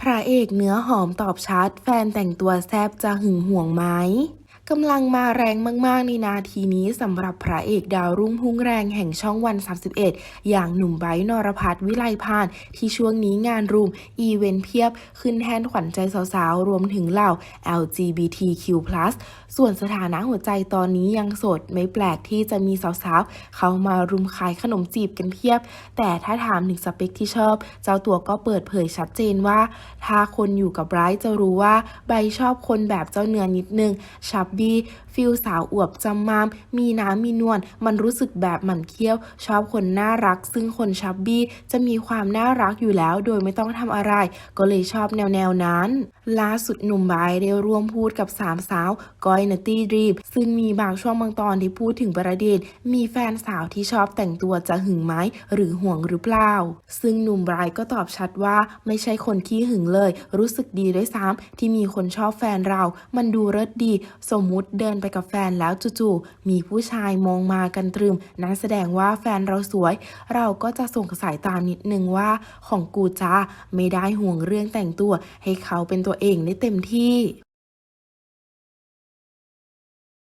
พระเอกเนื้อหอมตอบชัด แฟนแต่งตัวแซบจะหึงห่วงไหม กำลังมาแรงมาก ๆ ในนาทีนี้สำหรับพระเอกดาวรุ่งพุ่งแรงแห่งช่องวัน 31 อย่างหนุ่มไบร์ทนรพัฒน์วิไลพาน ที่ช่วงนี้งานรุม อีเวนต์เพียบ ขึ้นแทนขวัญใจสาว ๆ รวมถึงเหล่า LGBTQ+ ส่วนสถานะหัวใจตอนนี้ยังโสด ไม่แปลกที่จะมีสาว ๆ เข้ามารุมขายขนมจีบกันเพียบ แต่ถ้าถามถึงสเปคที่ชอบ เจ้าตัวก็เปิดเผยชัดเจนว่า ถ้าคนอยู่กับไบรท์จะรู้ว่าใบชอบคนแบบเจ้าเนื้อนิดนึงชับบีฟิลสาวอวบจำมาม มีน้ำมีนวลมันรู้สึกแบบหมันเคี้ยว ชอบคนน่ารัก ซึ่งคนชับบี้จะมีความน่ารักอยู่แล้วโดยไม่ต้องทำอะไร ก็เลยชอบแนวแนวนั้น ล่าสุดหนุ่มบรท์ได้ร่วมพูดกับสามสาวก้อยนตตี้ดรีมซึ่งมีบางช่วงบางตอนที่พูดถึงประเด็นมีแฟนสาวที่ชอบแต่งตัวจะหึงไหมหรือห่วงหรือเปล่า ซึ่งหนุ่มบรท์ก็ตอบชัดว่าไม่ใช่คนขี้หึงเลย รู้สึกดีด้วยซ้ำที่มีคนชอบแฟนเรา มันดูเลิศดี สมมุติเดินไปกับแฟนแล้วจู่ๆมีผู้ชายมองมากันตรึม นั่นแสดงว่าแฟนเราสวย เราก็จะส่งสายตามนิดนึงว่าของกูจ้าไม่ได้ห่วงเรื่องแต่งตัว ให้เขาเป็นตัวเองได้เต็มที่